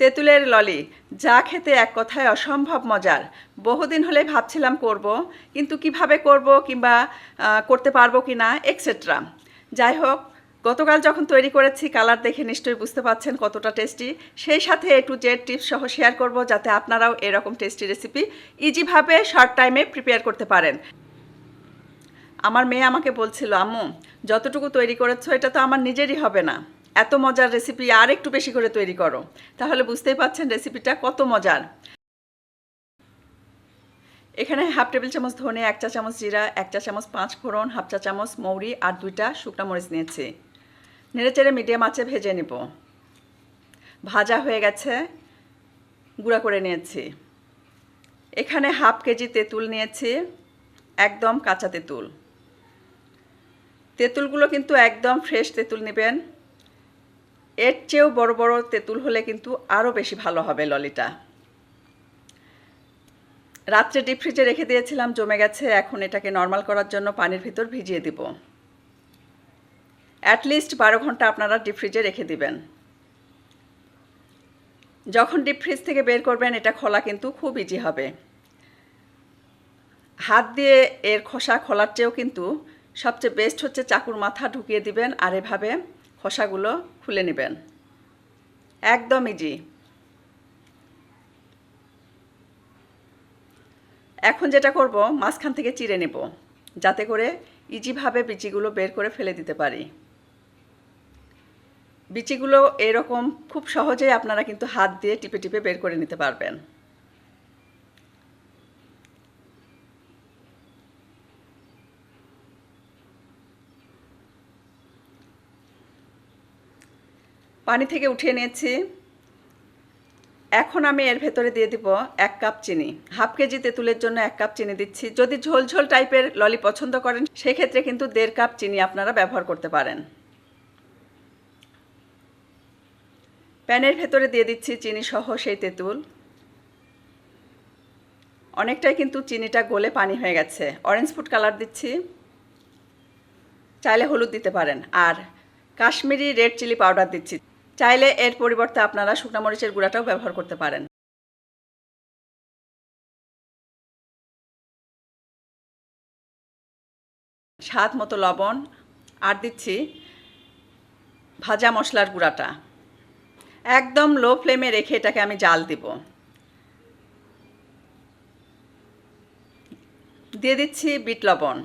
তেঁতুলের ললি, যা খেতে এক কথায় অসম্ভব মজার। বহুদিন হলে ভাবছিলাম করব, কিন্তু কীভাবে করব কিংবা করতে পারব কি না এক্সেট্রা যাই হোক, গতকাল যখন তৈরি করেছি, কালার দেখে নিশ্চয়ই বুঝতে পারছেন কতটা টেস্টি। সেই সাথে এ টু জেড টিপস সহ শেয়ার করব, যাতে আপনারাও এরকম টেস্টি রেসিপি ইজিভাবে শর্ট টাইমে প্রিপেয়ার করতে পারেন। আমার মেয়ে আমাকে বলছিল, আম্মু, যতটুকু তৈরি করেছ, এটা তো আমার নিজেরই হবে না। এত মজার রেসিপি আর একটু বেশি করে তৈরি করো। তাহলে বুঝতেই পাচ্ছেন রেসিপিটা কত মজার। এখানে হাফ টেবিল চামচ ধনে, এক চা চামচ জিরা, এক চা চামচ পাঁচ ফোড়ন হাফ চা চামচ মৌরি আর দুইটা শুকনো মরিচ নিয়েছি। নেড়েচেড়ে মিডিয়াম আঁচে ভেজে নিব। ভাজা হয়ে গেছে, গুঁড়া করে নিয়েছি। এখানে হাফ কেজি তেঁতুল নিয়েছি, একদম কাঁচা তেঁতুল। তেঁতুলগুলো কিন্তু একদম ফ্রেশ তেঁতুল নেবেন। এর চেয়েও বড় বড় তেঁতুল হলে কিন্তু আরও বেশি ভালো হবে ললিটা রাত্রে ডিপ ফ্রিজে রেখে দিয়েছিলাম, জমে গেছে। এখন এটাকে নর্মাল করার জন্য পানির ভিতর ভিজিয়ে দিব। অ্যাটলিস্ট বারো ঘণ্টা আপনারা ডিপ ফ্রিজে রেখে দিবেন। যখন ডিপ ফ্রিজ থেকে বের করবেন, এটা খোলা কিন্তু খুব ইজি হবে। হাত দিয়ে এর খোসা খোলার চেয়েও কিন্তু সবচেয়ে বেস্ট হচ্ছে চাকুর মাথা ঢুকিয়ে দিবেন, আর এভাবে খোসাগুলো খুলে নেবেন। একদম ইজি এখন যেটা করব, মাঝখান থেকে চিড়ে নেব, যাতে করে ইজিভাবে বিচিগুলো বের করে ফেলে দিতে পারি। বিচিগুলো এরকম খুব সহজেই আপনারা কিন্তু হাত দিয়ে টিপে টিপে বের করে নিতে পারবেন। পানি থেকে উঠিয়ে নিয়েছি। এখন আমি এর ভেতরে দিয়ে দিব এক কাপ চিনি। হাফ কেজি তেঁতুলের জন্য এক কাপ চিনি দিচ্ছি। যদি ঝোল ঝোল টাইপের ললি পছন্দ করেন, সেক্ষেত্রে কিন্তু দেড় কাপ চিনি আপনারা ব্যবহার করতে পারেন। প্যানের ভেতরে দিয়ে দিচ্ছি চিনি সহ সেই তেঁতুল। অনেকটাই কিন্তু চিনিটা গলে পানি হয়ে গেছে। অরেঞ্জ ফুড কালার দিচ্ছি। চাইলে হলুদ দিতে পারেন। আর কাশ্মীরি রেড চিলি পাউডার দিচ্ছি। চাইলে এর পরিবর্তে আপনারা শুকনো মরিচের গুঁড়াটাও ব্যবহার করতে পারেন। স্বাদ মতো লবণ, আর দিচ্ছি ভাজা মশলার গুঁড়াটা। একদম লো ফ্লেমে রেখে এটাকে আমি জাল দিব। দিয়ে দিচ্ছি বিট লবণ।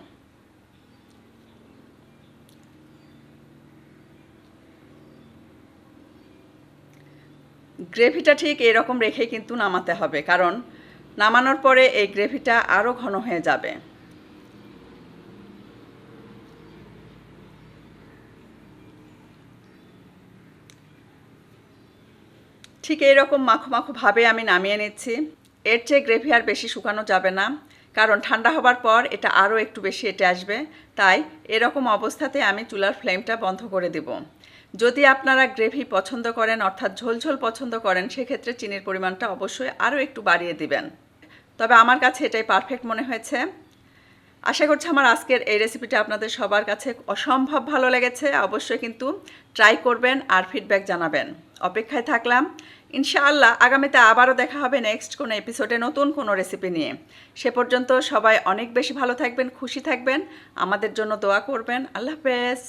গ্রেভিটা ঠিক এরকম রেখে কিন্তু নামাতে হবে, কারণ নামানোর পরে এই গ্রেভিটা আরও ঘন হয়ে যাবে। ঠিক এইরকম মাখো মাখো ভাবে আমি নামিয়ে নিচ্ছি। এর চেয়ে গ্রেভি আর বেশি শুকানো যাবে না। কারণ ঠান্ডা হবার পর এটা আরও একটু বেশি এটে আসবে। তাই এরকম অবস্থাতে আমি চুলার ফ্লেমটা বন্ধ করে দেব। যদি আপনারা গ্রেভি পছন্দ করেন, অর্থাৎ ঝোল ঝোল পছন্দ করেন, সেক্ষেত্রে চিনির পরিমাণটা অবশ্যই আরও একটু বাড়িয়ে দিবেন। তবে আমার কাছে এটাই পারফেক্ট মনে হয়েছে। আশা করছি আমার আজকের এই রেসিপিটা আপনাদের সবার কাছে অসম্ভব ভালো লেগেছে। অবশ্যই কিন্তু ট্রাই করবেন আর ফিডব্যাক জানাবেন। অপেক্ষায় থাকলাম। ইনশাআল্লাহ আগামীতে আবারও দেখা হবে নেক্সট কোনো এপিসোডে নতুন কোনো রেসিপি নিয়ে। সে পর্যন্ত সবাই অনেক বেশি ভালো থাকবেন, খুশি থাকবেন। আমাদের জন্য দোয়া করবেন। আল্লাহ হাফেজ।